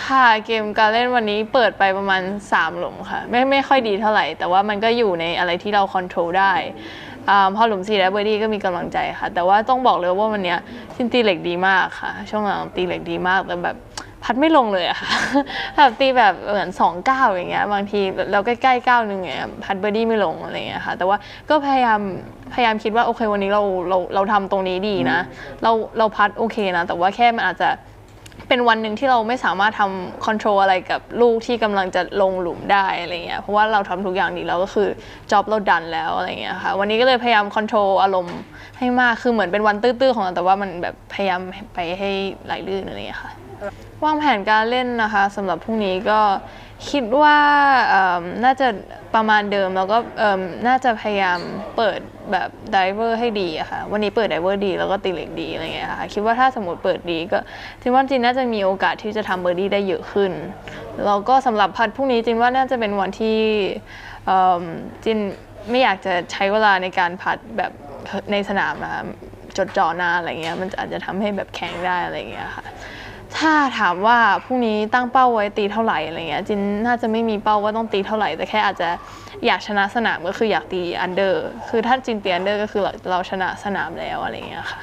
ค่ะเกมการเล่นวันนี้เปิดไปประมาณ 3 หลุมค่ะ ไม่ไม่ค่อยดีเท่าไหร่ แต่ว่ามันก็อยู่ในอะไรที่เราคอนโทรลได้อพอหลุม4และเบอร์ดี้ก็มีกำลังใจค่ะ แต่ว่าต้องบอกเลยว่าวันนี้ยซินตีเหล็กดีมากค่ะ ช่วงหลังตีเหล็กดีมากแต่แบบพัดไม่ลงเลยอะค่ะแบบตีแบบเหมือนสองเก้าอย่างเงี้ยบางทีเราใกล้ๆเก้าหนึ่งเงี้ยพัดเบอร์ดี้ไม่ลงอะไรเงี้ยค่ะ แต่ว่าก็พยายามพยายามคิดว่าโอเควันนี้เราเราเราทำตรงนี้ดีนะ เราเราพัดโอเคนะ แต่ว่าแค่มันอาจจะ เป็นวันหนึ่งที่เราไม่สามารถทำคอนโทรลอะไรกับลูกที่กำลังจะลงหลุมได้อะไรเงี้ยเพราะว่าเราทำทุกอย่างดีแล้วก็คือจ็อบเราดันแล้วอะไรเงี้ยค่ะวันนี้ก็เลยพยายามคอนโทรลอารมณ์ให้มากคือเหมือนเป็นวันตื้อๆของเราแต่ว่ามันแบบพยายามไปให้ไหลลื่นอะไรเงี้ยค่ะวางแผนการเล่นนะคะสำหรับพรุ่งนี้ก็ คิดว่าน่าจะประมาณเดิมแล้วก็น่าจะพยายามเปิดแบบไดเวอร์ให้ดีอะค่ะวันนี้เปิดไดเวอร์ดีแล้วก็ตีเหล็กดีอะไรเงี้ยค่ะคิดว่าถ้าสมมติเปิดดีก็จินว่าจินน่าจะมีโอกาสที่จะทำเบอร์ดี้ได้เยอะขึ้นแล้วก็สำหรับพัดพรุ่งนี้จินว่าน่าจะเป็นวันที่จินไม่อยากจะใช้เวลาในการพัดแบบในสนามนะจดจ่อนานอะไรเงี้ยมันอาจจะทำให้แบบแข็งได้อะไรเงี้ยค่ะ ถ้าถามว่าพรุ่งนี้ตั้งเป้าไว้ตีเท่าไหร่อะไรเงี้ยจินน่าจะไม่มีเป้าว่าต้องตีเท่าไหร่ แต่แค่อาจจะอยากชนะสนามก็คืออยากตีอันเดอร์ คือถ้าจินตีอันเดอร์ก็คือเราเราชนะสนามแล้วอะไรเงี้ยค่ะ